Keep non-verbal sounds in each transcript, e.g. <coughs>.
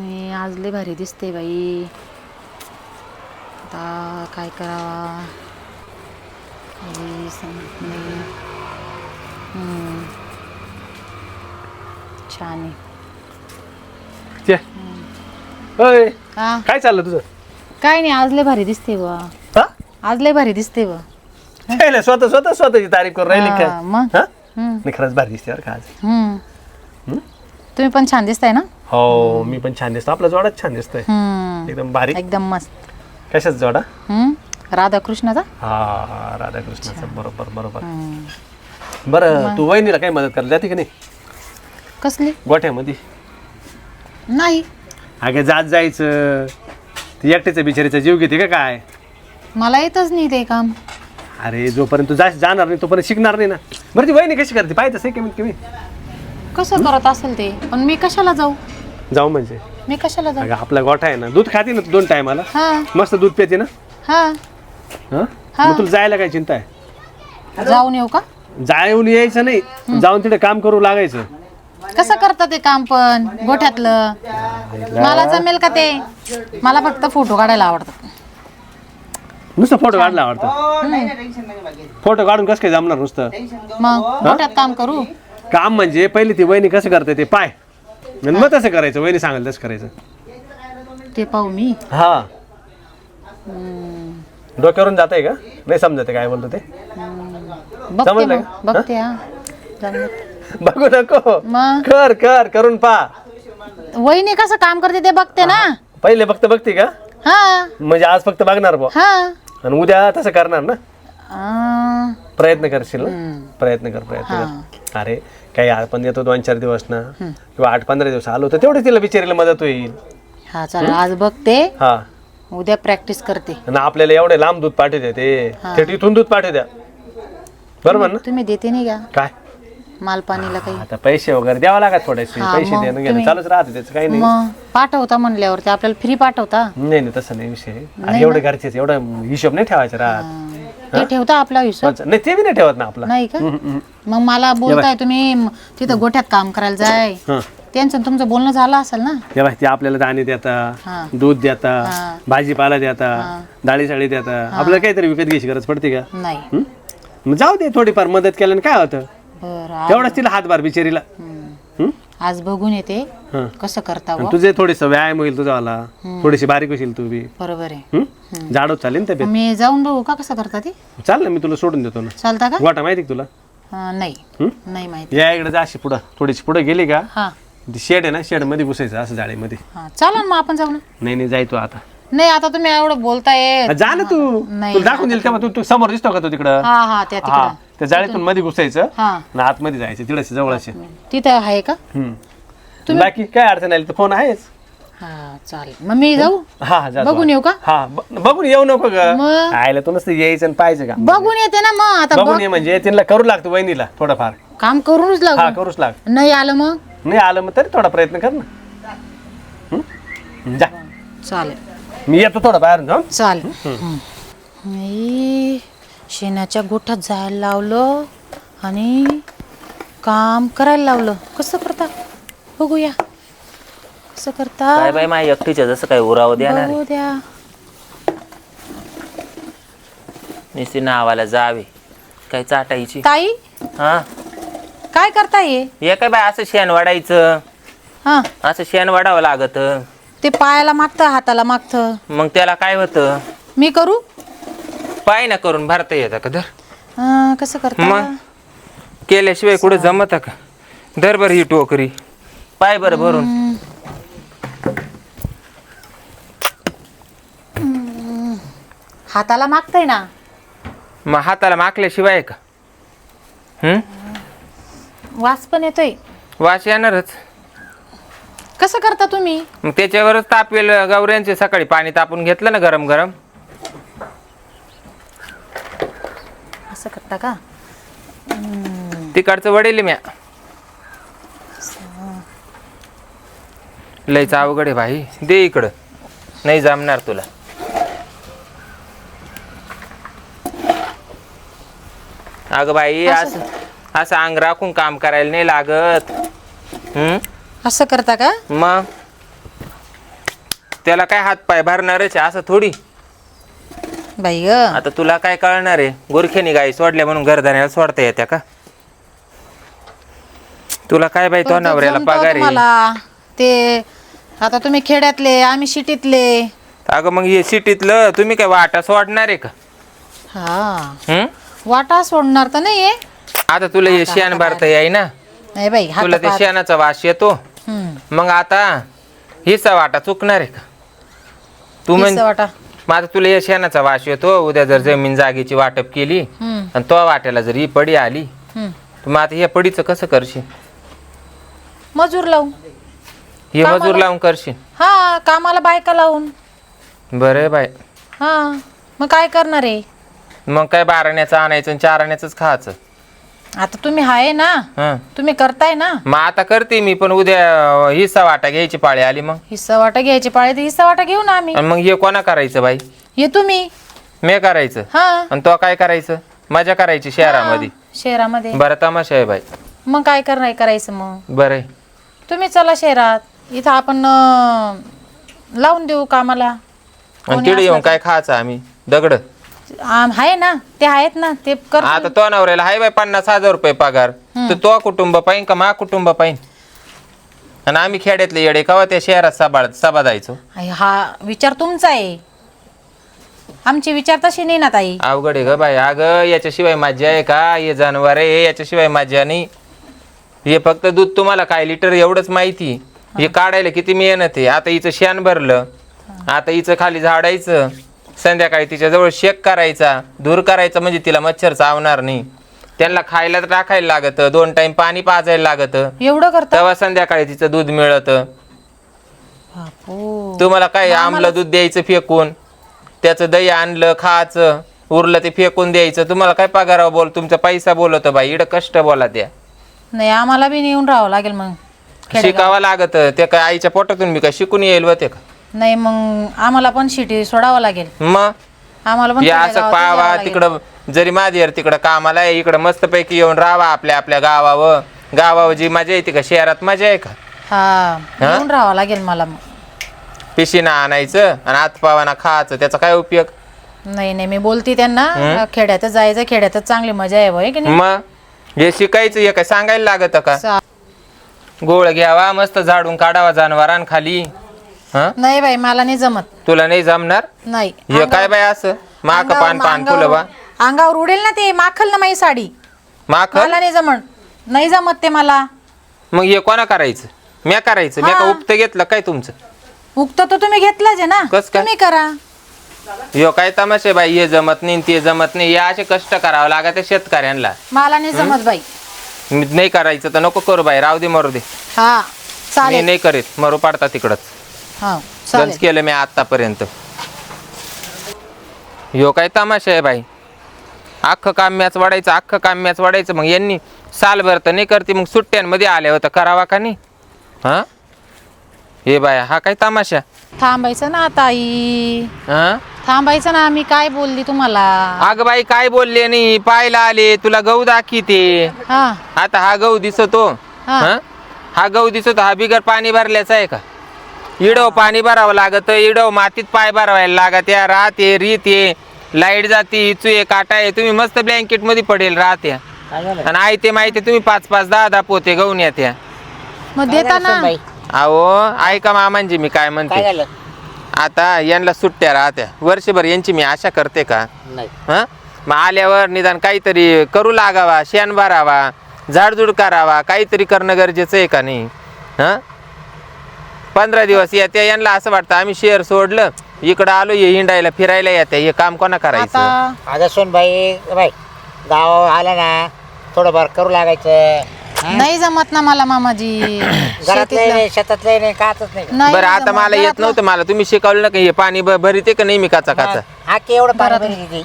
मी आज लय भारी दिसते बाई. आता काय करावा? नाही. छान आहे. हा. काय चाललं तुझं? काय नाही आज लय भारी दिसते बा हा? आज लय भारी दिसते नाही, स्वतः स्वतः स्वतःची तारीफ करून राहिली हा, काय मग? हा? हम्म. नाही खरंच भारी दिसते बरं का आज. हम्म. तुम्ही पण छान दिसताय ना? हो मी पण छान दिसतो. आपला जोडाच छान दिसतोय. हम्म. एकदम बारीक. एकदम मस्त. कशाच जोडा? हम्म. राधाकृष्णाचा? हा राधाकृष्णाचं. बरोबर बरोबर. हम्म. बरं तू वहिनीला काही मदत करायला जाते की नाही? कसली? गोठ्यामध्ये. नाही. अगे जात जायचं. ती एकट्याच्या बिचारीचा जीव घेते का काय? मला येतच नाही ते काम. अरे जोपर्यंत तू जा जाणार नाही तोपर्यंत शिकणार नाही ना. बरं ती वहिनी कशी करते? पाहिजे कमीत कमी कसं करत असेल ते? पण मी कशाला जाऊ? जाऊ म्हणजे. मी कशाला जाऊ? अगं आपला गोठा आहे ना दूध खाते ना तू दोन टायमाला? हा. मस्त दूध पिते ना? हा. हं? हा. मग तुला जायला काय चिंता आहे? जाऊन येऊ का? जाऊन यायचं नाही. जाऊन तिथे काम करू लागायचं. कसं करता ते काम पण? गोठ्यातलं. मला जमेल का ते? मला फक्त फोटो काढायला आवडतात. नुसतं फोटो काढला आवडतं. फोटो काढून कसं काय जमणार नुसतं? मग गोठ्यात काम करू? काम म्हणजे पहिले ती वहिनी कसं करते ते पाय. आणि मग तसं करायचं वहिनी सांगाल तसं करायचं. ते पाहू मी. हा. डोक्यावरून जात आहे का? नाही समजते काय बोलतो ते. बघते समजलं मग का? बघते हा? जमलं. बघू नको. मग? कर कर करून पा. वहिनी कसं काम करते ते बघते ना. पहिले फक्त बघते का? हा. म्हणजे आज फक्त बघणार बुवा. हा. आणि उद्या तसं करणार ना? आ, प्रयत्न करशील ना? प्रयत्न कर प्रयत्न कर. अरे काही आपण येतो दोन चार दिवस ना. किंवा आठ पंधरा दिवस आलो तर तेवढे तिला बिचारीला मदत होईल. हा चला आज बघते. हा. उद्या प्रॅक्टिस करते. आणि आपल्याला एवढे लांब दूध पाठवू ते. थेट इथून दूध पाठवू द्या. बरोबर ना? तुम्ही देते नाही का? काय? मालपाणीला काही. आता पैसे वगैरे द्यावा लागत थोडेसे. हा, पैसे मग देणं घेणं तुम्ही- चालूच राहते त्याचं काही नाही. मग पाठवता म्हणल्यावर ते आपल्याला फ्री पाठवता? नाही नाही तसं नाही विषय. एवढे घरचेच एवढं हिशोब नाही ठेवायचा राहत. ते ठेवता आपला नाही ते बी नाही ठेवत ना आपला. नाही का? मग मला बोलताय तुम्ही म, तिथं गोठ्यात काम करायला जाय. हं. त्यांचं आणि तुमचं बोलणं झालं असेल ना? ते बाय ते आपल्याला दाणे देता हा. दूध देता हा. भाजीपाला देता डाळी साळी देता. आपल्याला काहीतरी विकत घ्यायची गरज पडते का? नाही. हं? मग जाऊ दे थोडीफार मदत केल्याने काय होतं? बरं तेवढंच तिला हातभार बिचारीला. हं? आज बघून येते. हं. कसं करता आणि तुझे थोडेस व्यायाम होईल तुझावाला थोडीशी बारीक होशील तू बी. बरोबर आहे? जाडो चालेल तब्येत? मी जाऊन बघू का कसं करता ते? चाल ना मी तुला सोडून देतो ना. चालता का? गोटा माहिती का तुला? हा, नाही? नाही माहिती. या इकडे जा अशी पुढं. थोडीशी पुढे गेली का? हा. ती शेड आहे ना शेडमध्ये घुसायचं असं जाळीमध्ये. हा चालेल मग आपण जाऊ ना. नाही नाही जाय तू आता. नाही आता तुम्ही एवढं बोलताय. जा ना तू. नाही. तुला दाखवून देईल का मग तू? तू समोर दिसतो का तू तिकडं? हा हा त्या हा. जाळीतून मध्ये घुसायचं हा. आणि आतमध्ये जायचं तिकडे जवळच तिथं आहे का? बाकी काय अडचण आली तर फोन आहेच. हा चालेल. मग मी जाऊ? हा हा बघून येऊ का. हा ब- बघून येऊ नको ग. मग? आयला तू नसतं यायचं आणि पाहायचं का? बघून येते ना मग आता बघून ये म्हणजे करू लागतो वहिनीला थोडंफार. काम करूनच हा लागू करूच लाग नाही आलं मग? नाही आलं मग तरी थोडा प्रयत्न कर ना. हं? जा. चालेल. मी येतो थोडा बाहेर जाऊन चालेल हं. मी शेणाच्या गोठ्यात जायला लावलं आणि काम करायला लावलं. कसं करता? बघूया. कसं करता. काय बाई माझ्या एकटीच्या जसं काय उराव देणार बघू द्या नुसती नावाला जावे. काय चाटायची. ताई? हा? काय करता ये हे काय बाय असं शेण वाढायचं. हा. असं शेण वाढावं लागत. ते पायाला मागतं हाताला मागतं. मग त्याला काय होतं? मी करू? पाय ना करून भरता येतं का धर? हा, कसं करता? मग? केल्याशिवाय कुठे जमत का? धर बरं ही टोकरी. पाय बरं भरून. हाताला मागतंय ना? मग हाताला माकल्याशिवाय आहे का? हम्म? वास पण येतोय. वास येणारच. कसं करता तुम्ही? मग त्याच्यावरच तापवेल गौऱ्यांचे सकाळी पाणी तापून घेतलं ना गरम गरम असं करता का? तिकडचं वडेल म्या. लयच अवघड आहे भाई. दे इकडं. नाही जमणार तुला. अगं बाई असं असं अंग राखून काम करायला नाही लागत. हम्म असं करता का? मग? त्याला काय हात पाय भरणारच आहे असं थोडी. बाई ग. आता तुला काय कळणार आहे? गोरखेनी गाई सोडल्या म्हणून घरदाऱ्याला सोडता येत्या का? तुला काय बाई तो नवऱ्याला पगार आहे? ते. आता तुम्ही खेड्यातले आम्ही शिटीतले अगं मग हे सिटीतलं तुम्ही काय वाटा सोडणार आहे का? हा. हं? वाटा सोडणार तर नाहीये. आता तुला हे शेण भरता येई ना नाही बाई हात तुला ते पाय- शेणाचा वास येतो. हम्म. मग आता हिचा वाटा चुकणार आहे का? तू म्हण हिस्सा वाटा. मग आता तुला या शेणाचा वास येतो. उद्या जर जमीन जागेची वाटप केली हम्म, आणि तो वाट्याला जर ही पडी आली हम्म. तर मग आता या पडीचं कसं करशील? मजूर लावून हे कामाला- मजूर लावून करशील. हा कामाला बायका लावून. बरं आहे बाय. हा मग काय करणार आहे? मग काय बाराण्याचं आणायचं आणि चाराण्याचंच खायचं. आता तुम्ही आहे ना? हं. तुम्ही करताय ना? मग आता करते मी पण उद्या अं, हिस्सा वाटा घ्यायची पाळी आली मग. हिस्सा वाटा घ्यायची पाळी तर हिस्सा वाटा घेऊ ना आम्ही. आणि मग हे कोणा करायचं बाई? ये तुम्ही. मी करायचं. हा. आणि तो काय करायचं? मजा करायची शहरामध्ये. शहरामध्ये. बरं तमाशा आहे बाई. मग काय करणार करायचं मग? बरं आहे. तुम्ही चला शहरात. इथं आपण अं, लावून देऊ कामाला. आणि येऊन काय खायचं आम्ही? दगड. आम- आहे ना ते आहेत ना ते कर आता तो नवऱ्याला हाय बाय पन्नास हजार रुपये पगार. तर तो कुटुंब पाहिन का मा कुटुंब पाहिन? आणि आम्ही खेड्यातले येडे कवा त्या शहरात सभा सभा जायचो? हा विचार तुमचा आहे. आमचे विचार तसे नाही ना ताई. अवघड आहे ग बाई. अगं याच्याशिवाय मज्जा आहे का? हे जनावर आहे याच्याशिवाय मज्जा नाही. हे फक्त दूध तुम्हाला काय? लिटर एवढंच माहिती हे काढायला किती मेहनत आहे. आता हिचं शेण भरलं. आता हिचं खाली झाडायचं. संध्याकाळी तिच्या जवळ शेक करायचा. धूर करायचा म्हणजे तिला मच्छर चावणार नाही. त्यांना खायला टाकायला लागत. दोन टाइम पाणी पाजायला लागत. एवढं करता? तेव्हा संध्याकाळी तिचं दूध मिळत. बापू. तुम्हाला काय आमलं दूध द्यायचं फेकून? त्याचं दही आणलं खायचं उरलं ते फेकून द्यायचं. तुम्हाला काय पगारावर बोल तुमचा पैसा बोलवतो बाई. इकडं कष्ट बोला त्या. नाही आम्हाला बी नेऊन राहावं लागेल मग. खेडेगाव. शिकावं लागत ते काय आईच्या पोटातून मी काय शिकून येईल होते का? नाही मग आम्हाला पण शिटी सोडावं लागेल. मग? आम्हाला पण या असं खेडेगावातच पावा लागेल. तिकडं जरी माझी तिकडं कामाला आहे इकडं मस्तपैकी येऊन राहावा आपल्या आपल्या गावावर गावावर जी मजा येते का? शहरात मजा आहे का? हा येऊन राहावं लागेल मला मग. पिशीना आणायचं आणि हातपावाना खायचं त्याचा काय उपयोग? नाही नाही मी बोलते त्यांना खेड्यातच जायचं खेड्यातच चांगली मजा आहे की नाही? मग? हे शिकायचं हे काय सांगायला लागत का? चा- गोळ घ्यावा मस्त झाडून काढावा जनावरां खाली हा? नाही बाई मला नाही जमत. तुला नाही जमणार? नाही. हे काय बाय असं? अंगावर- पान पान फुलं बा. अंगावर उडेल ना ते माखल ना माझी साडी. माख मला नाही जमत नाही जमत ते मला. मग हे कोणा करायचं? म्या करायचं? म्या का हा. उपत घेतलं? काय तुमचं? उगत तर तुम्ही घेतलाच आहे ना. कस काय? तुम्ही करा. ह्यो काय तमाशे बाई? हे जमत नाही ते जमत नाही. हे असे कष्ट करावं लागत आहे शेतकऱ्यांना. मला नाही जमत बाई. मी नाही करायचं तर नको करू बाई राहू दे मरू दे. हा मी चालेल. नाही करीत मरू पाडता तिकडच. हा गंज चालेल. केलं मी आतापर्यंत ह्यो काय तमाशा आहे बाई? अख्खं काम मॅच वाढायचं अख्खं काम मॅच वाढायचं. मग यांनी सालभर तर नाही करते मग सुट्ट्यांमध्ये आल्या होतं करावा का नाही? हा? हे बाया हा काय तमाशा? थांबायचं ना ताई हा? थांबायचं ना मी काय बोलली तुम्हाला? अगं बाई काय बोलले नाही पाहायला आले? तुला गहू दाखीते हा. आता हा गहू दिसतो. हा. हा? हा गहू दिसतो हा बिगर पाणी भरल्याचा आहे का? इडव पाणी भरावं लागत इडव मातीत पाय भरवायला लागत. या राहत ये रीत ये लाइट जाते इचू ये काटा आहे. तुम्ही मस्त ब्लँकेटमध्ये पडेल राहत्या आणि आई ते माहिती तुम्ही पाच पाच दहा दहा पोते गहून येत्या मग देता ना अहो ऐका मामांजी मी काय म्हणते. झालं? आता यांना सुट्ट्या राहत्या. वर्षभर यांची मी आशा करते का? नाही. हं? मग आल्यावर निदान काहीतरी करू लागावा शेण भरावा झाडझूड करावा काहीतरी करणं गरजेचं आहे का नाही? हां? पंधरा दिवस येत्या यांना असं वाटतं आम्ही शेअर सोडलं इकडं आलो हे हिंडायला फिरायला येत्या हे काम कोणा करायचं? आता बाई गाव आलं ना थोडंफार करू लागायचं? नाही जमत ना मला मामाजी. घरातलं <coughs> शेतीतलं. नाही शेतातलं नाही कातच नाही. नाही बरं आता जमत. मला येत घरातलं- नव्हतं मला. तुम्ही शिकवलं ना का हे पाणी भरीते का नाही मी काचा काचा? हा की एवढं पाणी.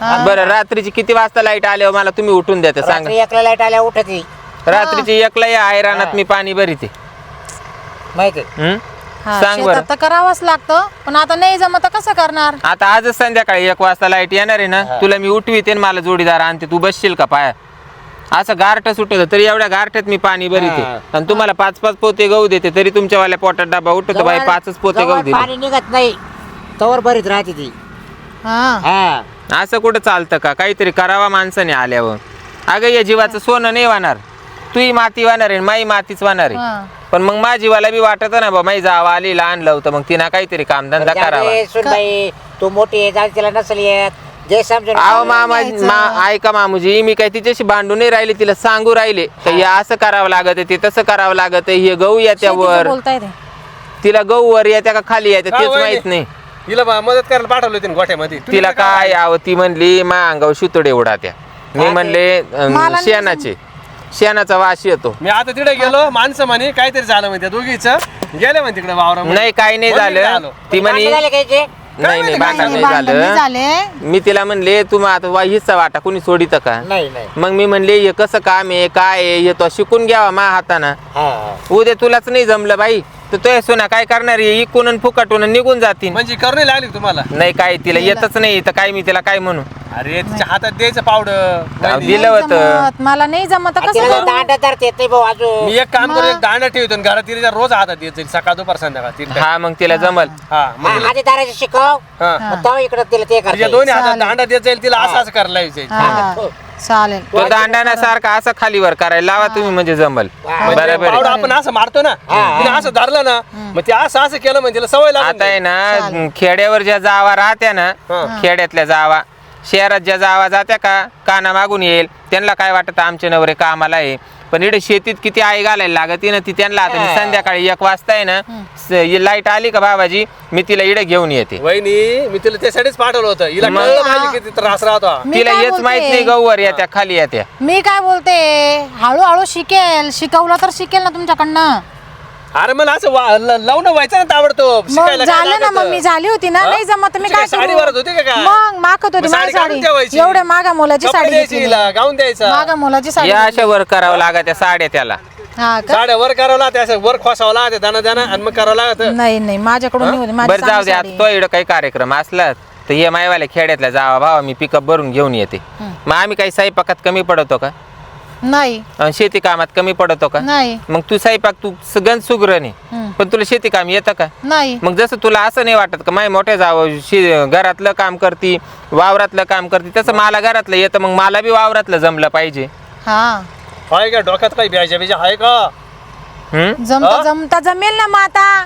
हा. बरं रात्रीची किती वाजता लाइट आल्यावर मला तुम्ही उठून द्या सांगा. रात्री एकला लाइट आल्या उठती. रात्रीची एकला या आयरानात मी पाणी भरीते. माहिती? हं? हा, सांग बरं. शेतात तर करावंच लागतं पण आता नाही जमत तर कसं करणार? आता आजच संध्याकाळी एक वाजता लाइट येणार आहे ना तुला मी उठवीते आणि मला जोडीदार आणते. तू बसशील का पाया? असं गारठ सुटत तरी एवढ्या गारठ्यात मी पाणी भरीते. हा. आणि तुम्हाला पाच पाच पोते गहू देते तरी तुमच्यावाल्या पोटात डबा उठतो बाई पाचच पोते गहू दिले पाणी निघत नाही. तवर भरीत राहते ती. हा. हा. असं कुठं चालतं का? काहीतरी करावा माणसाने आल्यावर. अगं या जीवाचं सोनं नाही वाहणार. तुही माती वाहणार आहे माई मातीच वाहणार आहे. पण मग माझ्या जीवाला बी वाटत ना बा माई जावा आली लहान लावतं मग तिनं काहीतरी कामधंदा करावा. दे, सुनबाई तू मोठी आहे जाऊ तिला नसेल येत. जे समजून अहो मामा मा ऐका मामूजी मी काय तिच्याशी भांडून नाही राहिले तिला सांगू राहिले. तर हे असं करावं लागत आहे, ते तसं करावं लागत आहे, हे गहू येत्या शेतीचं वर बोलताय ते. तिला गहू वर येत्या का खाली येत्या तेच वहिनी? माहीत नाही. हिला बा- मदत करायला पाठवलं होती गोठ्यामध्ये. तुम्ही तिला काय यावं ती म्हणली मा अंगावर शितोडे उडात्या मी म्हणले अं, मला नाही शेणाचे. शेणाचा वास येतो. मी आता तिकडे गेलो माणसं म्हणे काहीतरी झालं म्हणते दोघीच. गेले म्हणे तिकडे वावरा नाही काही नाही झालं. ती म्हणे नाही नाही भांडण नाही झालं. झाले. मी तिला म्हणले तुम्ही आता वा हिस्सा वाटा कुणी सोडित का? नाही नाही. मग मी म्हणले हे कसं काम आहे काय आहे हे तो शिकून घ्यावा मा हाताना. हा, हा. उद्या तुलाच नाही जमलं बाई. तर तो सोना काय करणार आहे? इकून आणि फुकटून आणि निघून जातील. म्हणजे करू नाही लागली का तुम्हाला? नाही काय तिला येतच नाही. तर काय मी तिला काय म्हणू? अरे तिच्या हातात द्यायचं पावडं अहो, वहिनी. दिलं नाही होतं. जमत, मला नाही जमत. कसं तिला करू? दांडा धरता येत नाही भाऊ अजून. मी एक काम करू एक दांडा ठेवतो आणि घरात तिला रोज हातात देत. जाईल सकाळ दुपार संध्याकाळ तीन time. हा मग तिला जमल. हा मग तिला- आधी दाराची शिकव. हा. मग इकडे तिला ते तिच्या करते दोन्ही हातात. दांडा देत जाईल तिला असं असं करायला. हा. चालेल. तो दांडाना सारखा असं खालीवर करायला लावा तुम्ही म्हणजे जमल. म्हणजे बरोबर पावडं आहे. आपण असं मारतो ना तिने असं धरलं ना मग ते असं असं केलं म्हणजे तिला सवय आता आहे जाईल. ना खेड्यावर ज्या जावा राहत्या ना. खेड्यातल्या जावा शहरात ज्या जावा जात्या का काना मागून येईल. त्यांना काय वाटत आमचे नवरे कामाला आहे. पण इकडे शेतीत किती आई घालायला लागते ना ती त्यांना आता मी संध्याकाळी एक वाजता आहे ना लाइट आली का बाबाजी मी तिला इकडे घेऊन येते. वहिनी मी तिला त्यासाठीच पाठवलं होतं. हिला मग- कळलं पाहिजे किती त्रास राहतो मी तिला काय हेच बोलते? माहीत नाही गौवर येत्या खाली येत्या. मी काय बोलते? हळूहळू शिकेल. शिकवलं तर शिकेल ना तुमच्याकडनं. अरे मला असं वा- ल- लावून व्हायचं ना ताबडतोब. मग शिकायला काय झालं ना लागतं? मग मी झाली होती ना? हा? नाही जमत तर मी तुझी काय काय साडी? वरत होती का काय? मग मागत होती मग मला साडी काढून साडी. ठेवायची. एवढ्या मागा मोलाची कपडे साडी द्यायची घेतली हिला गाऊन द्यायचा. मागा मोलाची साडी या अशा वर करावं लागत त्या साड्या त्याला. हा का? साड्या वर करावं लागते असं वर खोसावं लागते दाना दाना आणि मग करावं लागत. नाही नाही माझ्याकडून नाही होती माझी बरं जाऊ दे चांगली आता साडी तो इकडं काही कार्यक्रम असला तर ये मायवाल्या खेड्यातल्या जावा भावा मी पिकअप भरून घेऊन येते. मग आम्ही काही स्वयंपाकात कमी पडतो का? नाही. आणि शेती कामात कमी पडतो का? नाही. मग तू स्वयंपाक तू सगळं सुग्र नाही. पण तुला शेती काम येतं का? नाही. मग जसं तुला असं नाही वाटत का माय मोठ्या जावं शे घरातलं काम करती वावरातलं काम करते तसं मला घरातलं येतं मग मला बी वावरातलं जमलं पाहिजे. हा. आहे का डोक्यात काही ब्याजा बिजा आहे का? हम्म? जमता जमता जमेल ना मग आता.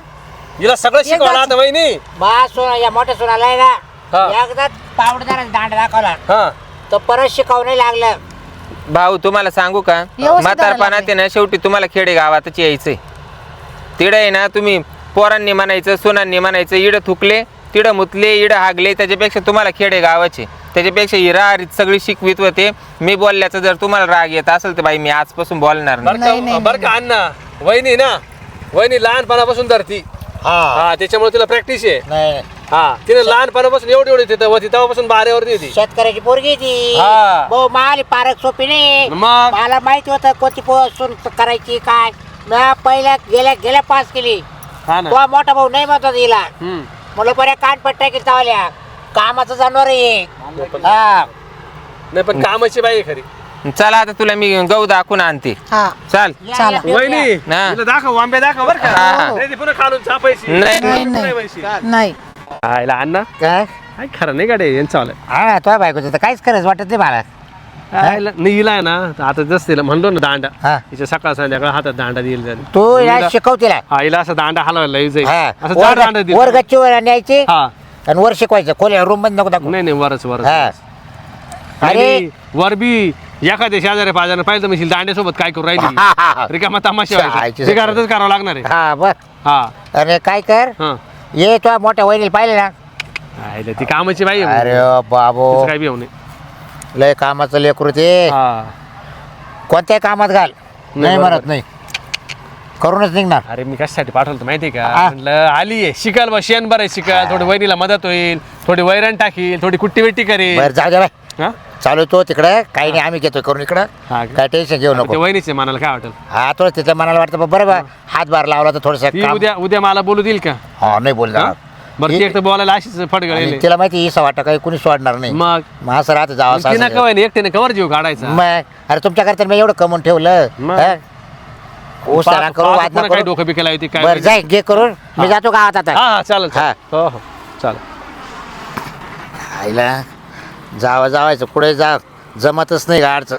हिला सगळं शिकवलं आता वहिनी. बा सोना या मोठ्या सोनाला आहे हा. ना एकदा पावडदार दांडा दाखवला. हा. तर परत शिकावं नाही लागलं. भाऊ तुम्हाला सांगू का? व्यवस्थित म्हातारपणात आहे ना शेवटी तुम्हाला खेडे गावातच यायचंय. तिडं आहे ना तुम्ही पोरांनी म्हणायचं सोनांनी म्हणायचं इडं थुकले तिडं मुतले इडं हागले त्याच्यापेक्षा तुम्हाला खेडे गावाचे त्याच्यापेक्षा ही राहरीत सगळी शिकवीत होते. मी बोलल्याचं जर तुम्हाला राग येत असेल तर बाई मी आजपासून बोलणार नाही. बर नाही, का नाही, बर का अण्णा वहिनी ना? वहिनी लहानपणापासून धरती. हा. हा त्याच्यामुळे तिला प्रॅक्टिस आहे. नाही. हा. तिने लहानपणापासून एवढी एवढी तिथं होती तेव्हापासून बाऱ्यावरती होती. शेतकऱ्याची पोरगी ती हा. भाऊ माली पारक सोपी नाही. मग? मला माहिती होतं कोणती पोसून करायची काय. मी पहिल्या गेल्या गेल्या पास केली. हा ना. तो मोठा भाऊ नाही म्हणतो तिला. हम्म. मला बऱ्या कान पट्ट्या की चावल्या. कामाचं जनावर आहे. हा. नाही पण कामाची बाई आहे खरी. चला आता तुला मी गहू दाखवून आणते. हा. चाल. या, चला. या, वहिनी. तिला दाखव आंबे दाखव बर का. हा, हा. नाही ती पुन्हा खालून चापायची. नाही, नाही, पुन्हा नाही. व्हायची. नाही. आयला अण्णा. काय? काय खरं नाही गाडी यांचं आलं हा तो बायकोचं तर काहीच करायचं वाटत नाही मला आयला नाही ना आता जस तिला म्हणलो ना दांडा. हा. तिच्या सकाळ संध्याकाळ हातात दांडा देईल जाईल तू या हिला- शिकव तिला. हा हिला असं दांडा हलवायला येऊ जाईल हा. असं जाड दांडा वर देईल वर गच्चीवर न्यायची हा. आणि वर शिकवायचं. खोल्या रूममध्ये नको दाखवू. नाही नाही वरच वरच हा. अरे अरे वर बी एखाद्या शेजारी पाजाने पाहिलं म्हणशील दांड्यासोबत काय करू राहिली? हा, हा, हा. रिकामा तमाशा शाळेची घरातच करावं लागणार आहे. हा बर हा. अरे काय कर? हा. ये तो मोठ्या वहिनीला पाहिले ना. आयला ती कामाची बाई आहे. अरे बाबो. तिचं काय बी होऊ नये. लय कामाचं लेकरू ते. हा. कोणत्याही कामात घाल. नाही बरोबर. म्हणत नाही. करूनच निघणार. अरे मी कशासाठी पाठवलं माहिती का? हा. म्हटलं आली आहे. शिकाल बा शेण बरं आहे शिकाल थोडी वहिनीला मदत होईल. थोडी वैरण टाकील. थोडी कुट्टी वेट्टी करेल. बर जाऊ दे बाय हा? चालू तो तिकडं. काही नाही आम्ही घेतो करून इकडं. हा का? काय टेन्शन घेऊ ते नको. वहिनीचे मनाला काय वाटेल? हा थोडं तिथं मनाला वाटतं बा, बरं बा हातभार लावला तर थोडस ती उद्या उद्या मला बोलू देईल का? हा नाही बोल? बरं ती एक तर बोलायला अशीच आणि तिला माहिती इसा वाटा काही कुणी सोडणार नाही. मग? मग असं राहतं जावं ती नका सासू वय एकट्याने कवर जीव काढायचा? मग अरे तुमच्याकरता मी एवढं कमवून ठेवलं. मग? हं? ऊस पाहतो- त्याला करू पाहतो वाद नको. डोकं बिकायला होती काय बरं माहिती. जाय घे करून. मी जातो गावात आता. हा हा चालेल हा. चालेल. हो हो. चालेल. आईला जावा जावायचं. कुठे जा जमतच नाही गाडचं.